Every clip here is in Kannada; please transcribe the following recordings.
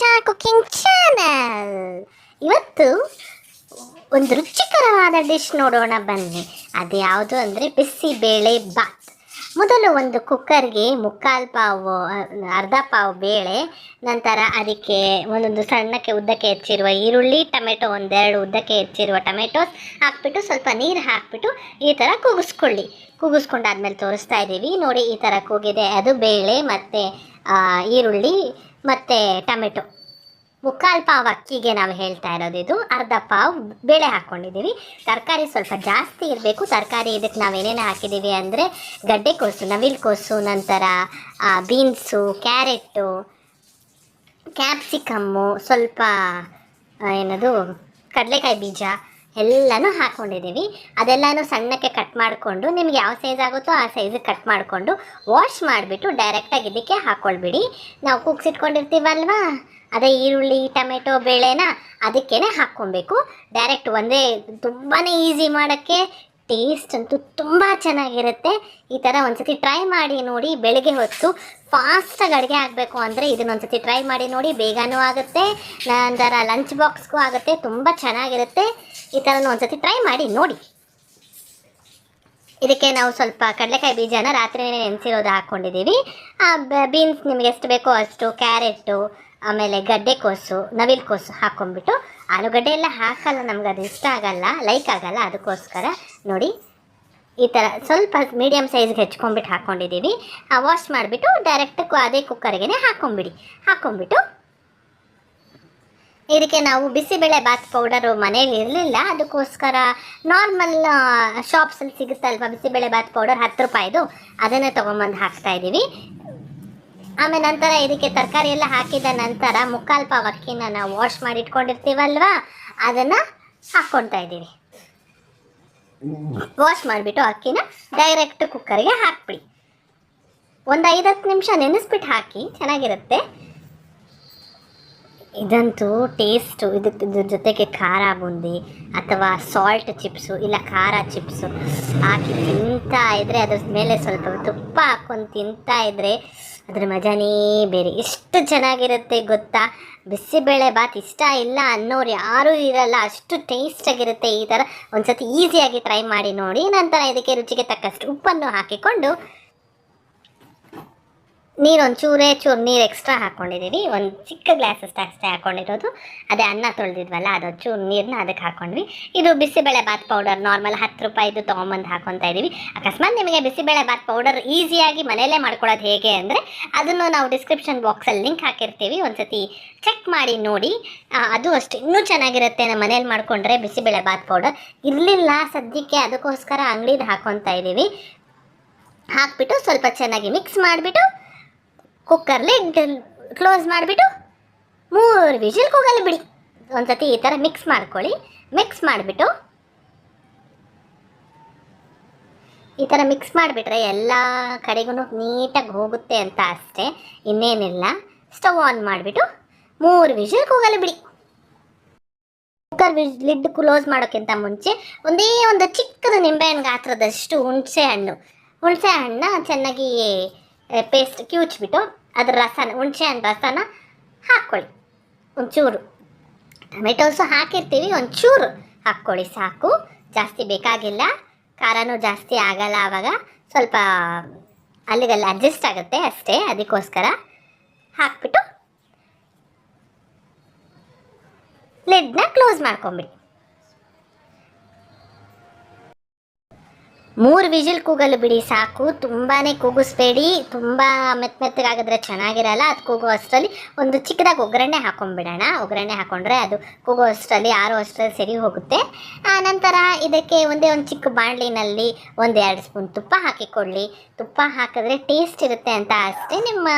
ರಿಚಾ ಕುಕಿಂಗ್ ಚಾನಲ್ ಇವತ್ತು ಒಂದು ರುಚಿಕರವಾದ ಡಿಶ್ ನೋಡೋಣ ಬನ್ನಿ. ಅದು ಯಾವುದು ಅಂದರೆ ಬಿಸಿಬೇಳೆ ಬಾತ್. ಮೊದಲು ಒಂದು ಕುಕ್ಕರ್ಗೆ ಮುಕ್ಕಾಲು ಪಾವು, ಅರ್ಧ ಪಾವು ಬೇಳೆ, ನಂತರ ಅದಕ್ಕೆ ಒಂದೊಂದು ಸಣ್ಣಕ್ಕೆ ಉದ್ದಕ್ಕೆ ಹೆಚ್ಚಿರುವ ಈರುಳ್ಳಿ, ಟೊಮೆಟೊ ಒಂದೆರಡು ಉದ್ದಕ್ಕೆ ಹೆಚ್ಚಿರುವ ಟೊಮೆಟೊಸ್ ಹಾಕ್ಬಿಟ್ಟು ಸ್ವಲ್ಪ ನೀರು ಹಾಕ್ಬಿಟ್ಟು ಈ ಥರ ಕೂಗಿಸ್ಕೊಳ್ಳಿ. ಕೂಗಿಸ್ಕೊಂಡಾದ್ಮೇಲೆ ತೋರಿಸ್ತಾ ಇದ್ದೀವಿ. ನೋಡಿ, ಈ ಥರ ಕೂಗಿದೆ. ಅದು ಬೇಳೆ ಮತ್ತು ಈರುಳ್ಳಿ ಮತ್ತು ಟೊಮೆಟೊ. ಮುಕ್ಕಾಲು ಪಾವ್ ಅಕ್ಕಿಗೆ ನಾವು ಹೇಳ್ತಾ ಇರೋದು ಇದು. ಅರ್ಧ ಪಾವ್ ಬೇಳೆ ಹಾಕ್ಕೊಂಡಿದ್ದೀವಿ. ತರಕಾರಿ ಸ್ವಲ್ಪ ಜಾಸ್ತಿ ಇರಬೇಕು. ತರಕಾರಿ ಇದಕ್ಕೆ ನಾವು ಏನೇನು ಹಾಕಿದ್ದೀವಿ ಅಂದರೆ ಗಡ್ಡೆಕೋಸು ನವಿಲುಕೋಸು ನಂತರ ಬೀನ್ಸು, ಕ್ಯಾರೆಟು, ಕ್ಯಾಪ್ಸಿಕಮ್ಮು, ಸ್ವಲ್ಪ ಏನದು, ಕಡಲೆಕಾಯಿ ಬೀಜ ಎಲ್ಲನೂ ಹಾಕ್ಕೊಂಡಿದ್ದೀವಿ ಅದೆಲ್ಲನೂ ಸಣ್ಣಕ್ಕೆ ಕಟ್ ಮಾಡಿಕೊಂಡು ನಿಮ್ಗೆ ಯಾವ ಸೈಜ್ ಆಗುತ್ತೋ ಆ ಸೈಜಿಗೆ ಕಟ್ ಮಾಡಿಕೊಂಡು ವಾಶ್ ಮಾಡಿಬಿಟ್ಟು ಡೈರೆಕ್ಟಾಗಿ ಇದಕ್ಕೆ ಹಾಕ್ಕೊಳ್ಬಿಡಿ ನಾವು ಕೂಗ್ಸಿಟ್ಕೊಂಡಿರ್ತೀವಲ್ವಾ? ಅದೇ ಈರುಳ್ಳಿ, ಟೊಮೆಟೊ, ಬೇಳೆನ ಅದಕ್ಕೇ ಹಾಕ್ಕೊಬೇಕು. ಡೈರೆಕ್ಟ್ ಒಂದೇ ತುಂಬಾ ಈಸಿ ಮಾಡೋಕ್ಕೆ ಟೇಸ್ಟ್ ಅಂತೂ ತುಂಬ ಚೆನ್ನಾಗಿರುತ್ತೆ. ಈ ಥರ ಒಂದ್ಸತಿ ಟ್ರೈ ಮಾಡಿ ನೋಡಿ ಬೆಳಗ್ಗೆ ಹೊತ್ತು ಫಾಸ್ಟಾಗಿ ಅಡುಗೆ ಆಗಬೇಕು ಅಂದರೆ ಇದನ್ನ ಒಂದ್ಸತಿ ಟ್ರೈ ಮಾಡಿ ನೋಡಿ ಬೇಗನೂ ಆಗುತ್ತೆ ನಂತರ ಲಂಚ್ ಬಾಕ್ಸ್ಗೂ ಆಗುತ್ತೆ, ತುಂಬ ಚೆನ್ನಾಗಿರುತ್ತೆ. ಈ ಥರನೂ ಒಂದ್ಸತಿ ಟ್ರೈ ಮಾಡಿ ನೋಡಿ. ಇದಕ್ಕೆ ನಾವು ಸ್ವಲ್ಪ ಕಡಲೆಕಾಯಿ ಬೀಜನ ರಾತ್ರಿನೇ ನೆನೆಸಿರೋದು ಹಾಕ್ಕೊಂಡಿದ್ದೀವಿ ಬೀನ್ಸ್ ನಿಮಗೆ ಎಷ್ಟು ಬೇಕೋ ಅಷ್ಟು ಕ್ಯಾರೆಟು ಆಮೇಲೆ ಗಡ್ಡೆಕೋಸು ನವಿಲುಕೋಸು ಹಾಕ್ಕೊಂಡ್ಬಿಟ್ಟು ಆಲೂಗಡ್ಡೆ ಎಲ್ಲ ಹಾಕಲ್ಲ, ನಮ್ಗೆ ಅದು ಇಷ್ಟ ಆಗಲ್ಲ ಲೈಕ್ ಆಗಲ್ಲ, ಅದಕ್ಕೋಸ್ಕರ ನೋಡಿ ಈ ಥರ ಸ್ವಲ್ಪ ಮೀಡಿಯಮ್ ಸೈಜ್ಗೆ ಹೆಚ್ಕೊಂಡ್ಬಿಟ್ಟು ಹಾಕ್ಕೊಂಡಿದ್ದೀವಿ ವಾಶ್ ಮಾಡಿಬಿಟ್ಟು ಡೈರೆಕ್ಟ್ ಅದೇ ಕುಕ್ಕರ್ಗೆ ಹಾಕ್ಕೊಂಬಿಡಿ ಹಾಕ್ಕೊಂಬಿಟ್ಟು ಇದಕ್ಕೆ ನಾವು ಬಿಸಿಬೇಳೆ ಬಾತ್ ಪೌಡರು ಮನೇಲಿ ಇರಲಿಲ್ಲ, ಅದಕ್ಕೋಸ್ಕರ ನಾರ್ಮಲ್ ಶಾಪ್ಸಲ್ಲಿ ಸಿಗುತ್ತಲ್ವ ಬಿಸಿಬೇಳೆ ಬಾತ್ ಪೌಡರ್ ಹತ್ತು ರೂಪಾಯಿದು, ಅದನ್ನೇ ತೊಗೊಂಬಂದು ಹಾಕ್ತಾ ಇದ್ದೀವಿ ಆಮೇಲೆ ನಂತರ ಇದಕ್ಕೆ ತರಕಾರಿ ಎಲ್ಲ ಹಾಕಿದ ನಂತರ ಮುಕ್ಕಾಲ್ಪ ಅಕ್ಕಿನ ನಾವು ವಾಶ್ ಮಾಡಿ ಇಟ್ಕೊಂಡಿರ್ತೀವಲ್ವಾ? ಅದನ್ನು ಹಾಕ್ಕೊಳ್ತಾ ಇದ್ದೀವಿ. ವಾಶ್ ಮಾಡಿಬಿಟ್ಟು ಅಕ್ಕಿನ ಡೈರೆಕ್ಟ್ ಕುಕ್ಕರ್ಗೆ ಹಾಕ್ಬಿಡಿ. ಒಂದು ಐದು ಹತ್ತು ನಿಮಿಷ ನೆನೆಸ್ಬಿಟ್ಟು ಹಾಕಿ, ಚೆನ್ನಾಗಿರುತ್ತೆ. ಇದಂತೂ ಟೇಸ್ಟು ಇದಕ್ಕೆ ಇದ್ರ ಜೊತೆಗೆ ಖಾರ ಬೂಂದಿ ಅಥವಾ ಸಾಲ್ಟ್ ಚಿಪ್ಸು ಇಲ್ಲ ಖಾರ ಚಿಪ್ಸು ಹಾಕಿ ತಿಂತಾ ಇದ್ದರೆ ಅದ್ರ ಮೇಲೆ ಸ್ವಲ್ಪ ತುಪ್ಪ ಹಾಕ್ಕೊಂಡು ತಿಂತಾ ಇದ್ದರೆ ಅದ್ರ ಮಜಾನೇ ಬೇರೆ. ಎಷ್ಟು ಚೆನ್ನಾಗಿರುತ್ತೆ ಗೊತ್ತಾ? ಬಿಸಿಬೇಳೆ ಬಾತ್ ಇಷ್ಟ ಇಲ್ಲ ಅನ್ನೋರು ಯಾರೂ ಇರಲ್ಲ. ಅಷ್ಟು ಟೇಸ್ಟಾಗಿರುತ್ತೆ ಈ ಥರ ಒಂದ್ಸತಿ ಈಸಿಯಾಗಿ ಟ್ರೈ ಮಾಡಿ ನೋಡಿ. ನಂತರ ಇದಕ್ಕೆ ರುಚಿಗೆ ತಕ್ಕಷ್ಟು ಉಪ್ಪನ್ನು ಹಾಕಿಕೊಂಡು ನೀರು ಒಂದು ಚೂರೇ ನೀರು ಎಕ್ಸ್ಟ್ರಾ ಹಾಕ್ಕೊಂಡಿದ್ದೀವಿ ಒಂದು ಚಿಕ್ಕ ಗ್ಲಾಸ್ ಅಷ್ಟು ಅಷ್ಟೇ ಹಾಕ್ಕೊಂಡಿರೋದು ಅದೇ ಅನ್ನ ತೊಳೆದಿದ್ವಲ್ಲ ಅದು ಚೂರು ನೀರನ್ನ ಅದಕ್ಕೆ ಹಾಕ್ಕೊಂಡ್ವಿ ಇದು ಬಿಸಿಬೇಳೆ ಬಾತ್ ಪೌಡರ್ ನಾರ್ಮಲ್ ಹತ್ತು ರೂಪಾಯಿದು ತೊಗೊಂಬಂದು ಹಾಕ್ಕೊತಾ ಇದ್ದೀವಿ ಅಕಸ್ಮಾತ್ ನಿಮಗೆ ಬಿಸಿಬೇಳೆ ಬಾತ್ ಪೌಡರ್ ಈಸಿಯಾಗಿ ಮನೆಯಲ್ಲೇ ಮಾಡ್ಕೊಳ್ಳೋದು ಹೇಗೆ ಅಂದರೆ, ಅದನ್ನು ನಾವು ಡಿಸ್ಕ್ರಿಪ್ಷನ್ ಬಾಕ್ಸಲ್ಲಿ ಲಿಂಕ್ ಹಾಕಿರ್ತೀವಿ. ಒಂದ್ಸತಿ ಚೆಕ್ ಮಾಡಿ ನೋಡಿ. ಅದು ಅಷ್ಟೇ ಇನ್ನೂ ಚೆನ್ನಾಗಿರುತ್ತೆ ನಮ್ಮ ಮನೇಲಿ ಮಾಡಿಕೊಂಡ್ರೆ ಬಿಸಿಬೇಳೆ ಬಾತ್ ಪೌಡರ್ ಇರಲಿಲ್ಲ ಸದ್ಯಕ್ಕೆ, ಅದಕ್ಕೋಸ್ಕರ ಅಂಗಡಿದು ಹಾಕ್ಕೊತಾ ಇದ್ದೀವಿ ಹಾಕ್ಬಿಟ್ಟು ಸ್ವಲ್ಪ ಚೆನ್ನಾಗಿ ಮಿಕ್ಸ್ ಮಾಡಿಬಿಟ್ಟು ಕುಕ್ಕರ್ ಲಿಡ್ ಕ್ಲೋಸ್ ಮಾಡಿಬಿಟ್ಟು ಮೂರು ವಿಷಲ್ ಕೂಗಲ್ಲಿ ಬಿಡಿ. ಒಂದ್ಸತಿ ಈ ಥರ ಮಿಕ್ಸ್ ಮಾಡ್ಕೊಳ್ಳಿ. ಮಿಕ್ಸ್ ಮಾಡಿಬಿಟ್ಟು ಈ ಥರ ಮಿಕ್ಸ್ ಮಾಡಿಬಿಟ್ರೆ ಎಲ್ಲ ಕಡೆಗೂ ನೀಟಾಗಿ ಹೋಗುತ್ತೆ ಅಂತ ಅಷ್ಟೇ. ಇನ್ನೇನಿಲ್ಲ. ಸ್ಟವ್ ಆನ್ ಮಾಡಿಬಿಟ್ಟು ಮೂರು ವಿಷಲ್ ಕೂಗಲ್ಲಿ ಬಿಡಿ. ಕುಕ್ಕರ್ ಲಿಡ್ ಕ್ಲೋಸ್ ಮಾಡೋಕ್ಕಿಂತ ಮುಂಚೆ ಒಂದೇ ಒಂದು ಚಿಕ್ಕದು ನಿಂಬೆಹಣ್ಣು ಗಾತ್ರದಷ್ಟು ಹುಣಸೆ ಹಣ್ಣು ಹುಣಸೆ ಹಣ್ಣನ್ನ ಚೆನ್ನಾಗಿ ಪೇಸ್ಟ್ ಕಿವುಚ್ಬಿಟ್ಟು ಅದ್ರ ರಸನ, ಹುಣಸೆ ಹಣ್ಣು ರಸನ ಹಾಕ್ಕೊಳ್ಳಿ. ಒಂಚೂರು. ಟೊಮೆಟೊಸು ಹಾಕಿರ್ತೀವಿ, ಒಂಚೂರು ಹಾಕ್ಕೊಳ್ಳಿ, ಸಾಕು. ಜಾಸ್ತಿ ಬೇಕಾಗಿಲ್ಲ. ಖಾರನೂ ಜಾಸ್ತಿ ಆಗಲ್ಲ ಆವಾಗ. ಸ್ವಲ್ಪ ಅಲ್ಲಿಗಲ್ಲಿ ಅಡ್ಜಸ್ಟ್ ಆಗುತ್ತೆ ಅಷ್ಟೇ, ಅದಕ್ಕೋಸ್ಕರ ಹಾಕ್ಬಿಟ್ಟು ಲಿಡ್ನ ಕ್ಲೋಸ್ ಮಾಡ್ಕೊಂಬಿಡಿ. ಮೂರು ವಿಜಿಲ್ ಕೂಗಲು ಬಿಡಿ, ಸಾಕು. ತುಂಬಾ ಕೂಗಿಸ್ಬೇಡಿ. ತುಂಬ ಮೆತ್ತ ಮೆತ್ತಗಾಗಿದ್ರೆ ಚೆನ್ನಾಗಿರಲ್ಲ. ಅದು ಕೂಗೋ ಅಷ್ಟರಲ್ಲಿ ಒಂದು ಚಿಕ್ಕದಾಗಿ ಒಗ್ಗರಣೆ ಹಾಕೊಂಡ್ಬಿಡೋಣ. ಒಗ್ಗರಣೆ ಹಾಕೊಂಡ್ರೆ ಅದು ಕೂಗೋ ಅಷ್ಟರಲ್ಲಿ, ಆರೋ ಅಷ್ಟರಲ್ಲಿ ಸರಿ ಹೋಗುತ್ತೆ. ನಂತರ ಇದಕ್ಕೆ ಒಂದೇ ಒಂದು ಚಿಕ್ಕ ಬಾಣಲಿನಲ್ಲಿ ಒಂದೆರಡು ಸ್ಪೂನ್ ತುಪ್ಪ ಹಾಕಿಕೊಳ್ಳಿ. ತುಪ್ಪ ಹಾಕಿದ್ರೆ ಟೇಸ್ಟ್ ಇರುತ್ತೆ ಅಂತ ಅಷ್ಟೇ. ನಿಮ್ಮ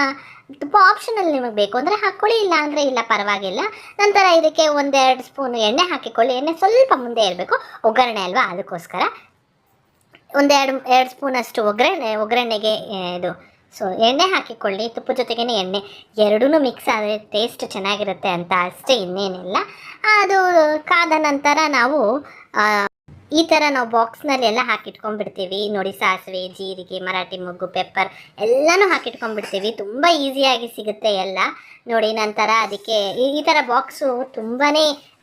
ತುಪ್ಪ ಆಪ್ಷನಲ್ ನಿಮಗೆ ಬೇಕು ಅಂದರೆ ಹಾಕ್ಕೊಳ್ಳಿ ಇಲ್ಲ ಅಂದರೆ ಇಲ್ಲ, ಪರವಾಗಿಲ್ಲ. ನಂತರ ಇದಕ್ಕೆ ಒಂದೆರಡು ಸ್ಪೂನ್ ಎಣ್ಣೆ ಹಾಕಿಕೊಳ್ಳಿ. ಎಣ್ಣೆ ಸ್ವಲ್ಪ ಮುಂದೆ ಇರಬೇಕು. ಒಗ್ಗರಣೆ ಅಲ್ವಾ? ಅದಕ್ಕೋಸ್ಕರ ಒಂದೆರಡು, ಎರಡು ಸ್ಪೂನಷ್ಟು ಒಗ್ಗರಣೆ, ಒಗ್ಗರಣೆಗೆ ಇದು, ಸೊ, ಎಣ್ಣೆ ಹಾಕಿಕೊಳ್ಳಿ. ತುಪ್ಪ ಜೊತೆಗೇ ಎಣ್ಣೆ. ಎರಡೂ ಮಿಕ್ಸ್ ಆದರೆ ಟೇಸ್ಟ್ ಚೆನ್ನಾಗಿರುತ್ತೆ ಅಂತ ಅಷ್ಟೇ ಇನ್ನೇನಿಲ್ಲ. ಅದು ಕಾದ ನಂತರ ನಾವು ಈ ಥರ ನಾವು ಬಾಕ್ಸ್ನಲ್ಲಿ ಎಲ್ಲ ಹಾಕಿಟ್ಕೊಂಡ್ಬಿಡ್ತೀವಿ. ನೋಡಿ, ಸಾಸಿವೆ, ಜೀರಿಗೆ, ಮರಾಠಿ ಮೊಗ್ಗು ಪೆಪ್ಪರ್ ಎಲ್ಲನೂ ಹಾಕಿಟ್ಕೊಂಡ್ಬಿಡ್ತೀವಿ. ತುಂಬ ಈಸಿಯಾಗಿ ಸಿಗುತ್ತೆ ಎಲ್ಲ. ನೋಡಿ, ನಂತರ ಅದಕ್ಕೆ ಈ ಥರ ಬಾಕ್ಸು ತುಂಬಾ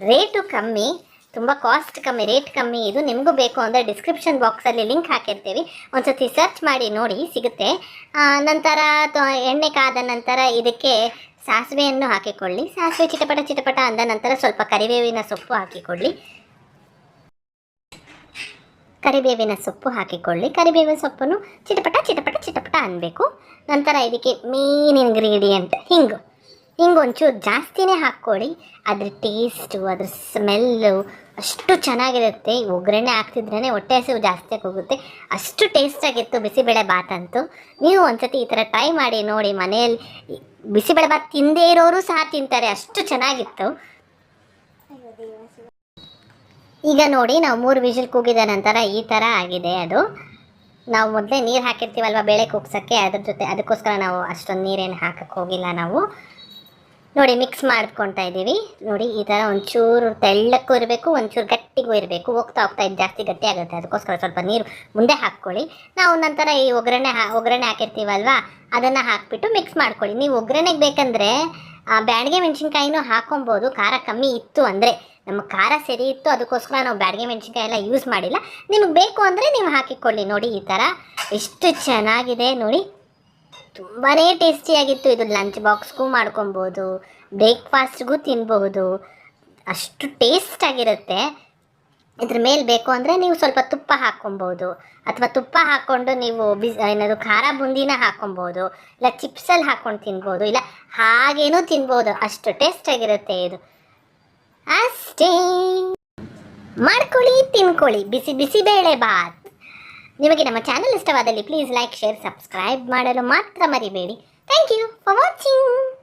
ರೇಟು ಕಮ್ಮಿ. ತುಂಬ ಕಾಸ್ಟ್ ಕಮ್ಮಿ ರೇಟ್ ಕಮ್ಮಿ, ಇದು ನಿಮಗೂ ಬೇಕು ಅಂದರೆ ಡಿಸ್ಕ್ರಿಪ್ಷನ್ ಬಾಕ್ಸಲ್ಲಿ ಲಿಂಕ್ ಹಾಕಿರ್ತೀವಿ. ಒಂದ್ಸತಿ ಸರ್ಚ್ ಮಾಡಿ, ನೋಡಿ, ಸಿಗುತ್ತೆ. ನಂತರ ಎಣ್ಣೆ ಕಾದ ನಂತರ ಇದಕ್ಕೆ ಸಾಸಿವೆಯನ್ನು ಹಾಕಿಕೊಳ್ಳಿ. ಸಾಸಿವೆ ಚಿಟಪಟ ಚಿಟಪಟ ಅಂದ ನಂತರ ಸ್ವಲ್ಪ ಕರಿಬೇವಿನ ಸೊಪ್ಪು ಹಾಕಿಕೊಳ್ಳಿ. ಕರಿಬೇವಿನ ಸೊಪ್ಪು ಹಾಕಿಕೊಳ್ಳಿ. ಕರಿಬೇವಿನ ಸೊಪ್ಪನ್ನು ಚಿಟಪಟ ಚಿಟಪಟ ಚಿಟಪಟ ಅನ್ನಬೇಕು ನಂತರ ಇದಕ್ಕೆ ಮೇನ್ ಇಂಗ್ರೀಡಿಯೆಂಟ್ ಹಿಂಗು. ಹಿಂಗೆ ಒಂಚೂರು ಜಾಸ್ತಿನೇ ಹಾಕ್ಕೊಳ್ಳಿ. ಅದ್ರ ಟೇಸ್ಟು ಅದ್ರ ಸ್ಮೆಲ್ಲು ಅಷ್ಟು ಚೆನ್ನಾಗಿರುತ್ತೆ. ಒಗ್ಗರಣೆ ಹಾಕ್ತಿದ್ರೇ ಹೊಟ್ಟೆ ಹಸಿವು ಜಾಸ್ತಿ ಹೋಗುತ್ತೆ ಅಷ್ಟು ಟೇಸ್ಟಾಗಿತ್ತು ಬಿಸಿಬೇಳೆ ಬಾತ್ ಅಂತೂ. ನೀವು ಒಂದ್ಸತಿ ಈ ಥರ ಟ್ರೈ ಮಾಡಿ ನೋಡಿ, ಮನೆಯಲ್ಲಿ ಬಿಸಿಬೇಳೆ ಬಾತ್ ತಿಂದೇ ಇರೋರು ಸಹ ತಿಂತಾರೆ. ಅಷ್ಟು ಚೆನ್ನಾಗಿತ್ತು. ಈಗ ನೋಡಿ, ನಾವು ಮೂರು ವಿಜಿಲ್ ಕೂಗಿದ ನಂತರ ಈ ಥರ ಆಗಿದೆ ಅದು. ನಾವು ಮೊದಲೇ ನೀರು ಹಾಕಿರ್ತೀವಲ್ವ, ಬೇಳೆ ಕೂಗ್ಸೋಕ್ಕೆ? ಅದ್ರ ಜೊತೆ ಅದಕ್ಕೋಸ್ಕರ ನಾವು ಅಷ್ಟೊಂದು ನೀರೇನು ಹಾಕಕ್ಕೆ ಹೋಗಿಲ್ಲ ನಾವು. ನೋಡಿ ಮಿಕ್ಸ್ ಮಾಡ್ಕೊತಾ ಇದ್ದೀವಿ. ನೋಡಿ, ಈ ಥರ ಒಂಚೂರು ತೆಳ್ಳಕ್ಕೂ ಇರಬೇಕು, ಒಂಚೂರು ಗಟ್ಟಿಗೂ ಇರಬೇಕು. ಹೋಗ್ತಾ ಹೋಗ್ತಾ ಇದು ಜಾಸ್ತಿ ಗಟ್ಟಿ ಆಗುತ್ತೆ. ಅದಕ್ಕೋಸ್ಕರ ಸ್ವಲ್ಪ ನೀರು ಮುಂದೆ ಹಾಕ್ಕೊಳ್ಳಿ. ನಾವು ನಂತರ ಈ ಒಗ್ಗರಣೆ ಹಾ, ಒಗ್ಗರಣೆ ಹಾಕಿರ್ತೀವಲ್ವಾ, ಅದನ್ನು ಹಾಕಿಬಿಟ್ಟು ಮಿಕ್ಸ್ ಮಾಡ್ಕೊಳ್ಳಿ. ನೀವು ಒಗ್ಗರಣೆಗೆ ಬೇಕಂದರೆ ಬ್ಯಾಡಿಗೆ ಮೆಣಸಿನ್ಕಾಯಿನೂ ಹಾಕೊಬೋದು. ಖಾರ ಕಮ್ಮಿ ಇತ್ತು ಅಂದರೆ ನಮ್ಮ ಖಾರ ಸರಿ ಇತ್ತು, ಅದಕ್ಕೋಸ್ಕರ ನಾವು ಬ್ಯಾಡಿಗೆ ಮೆಣಸಿನ್ಕಾಯಿ ಎಲ್ಲ ಯೂಸ್ ಮಾಡಿಲ್ಲ. ನಿಮಗೆ ಬೇಕು ಅಂದರೆ ನೀವು ಹಾಕಿಕೊಳ್ಳಿ. ನೋಡಿ, ಈ ಥರ ಎಷ್ಟು ಚೆನ್ನಾಗಿದೆ. ನೋಡಿ ತುಂಬಾ ಟೇಸ್ಟಿಯಾಗಿತ್ತು ಇದು ಲಂಚ್ ಬಾಕ್ಸ್ಗೂ ಮಾಡ್ಕೊಬೋದು ಬ್ರೇಕ್ಫಾಸ್ಟ್ಗೂ ತಿನ್ಬಹುದು. ಅಷ್ಟು ಟೇಸ್ಟ್ ಆಗಿರುತ್ತೆ. ಇದ್ರ ಮೇಲೆ ಬೇಕು ಅಂದರೆ ನೀವು ಸ್ವಲ್ಪ ತುಪ್ಪ ಹಾಕ್ಕೊಬೋದು. ಅಥವಾ ತುಪ್ಪ ಹಾಕ್ಕೊಂಡು ನೀವು ಬಿಸ್, ಏನಾದರು ಖಾರ ಬುಂದಿನ ಹಾಕ್ಕೊಬೋದು, ಇಲ್ಲ ಚಿಪ್ಸಲ್ಲಿ ಹಾಕ್ಕೊಂಡು ತಿನ್ಬೋದು, ಇಲ್ಲ ಹಾಗೇನೂ ತಿನ್ಬೋದು. ಅಷ್ಟು ಟೇಸ್ಟ್ ಆಗಿರುತ್ತೆ ಇದು. ಅಷ್ಟೇ. ಮಾಡ್ಕೊಳ್ಳಿ, ತಿನ್ಕೊಳ್ಳಿ. ಬಿಸಿ ಬಿಸಿ ಬೇಳೆ ಬಾತ್ ನಿಮಗೆ ನಮ್ಮ ಚಾನಲ್ ಇಷ್ಟವಾದಲ್ಲಿ ಪ್ಲೀಸ್ ಲೈಕ್ ಶೇರ್ ಸಬ್ಸ್ಕ್ರೈಬ್ ಮಾಡಲು ಮಾತ್ರ ಮರಿಬೇಡಿ. Thank you for watching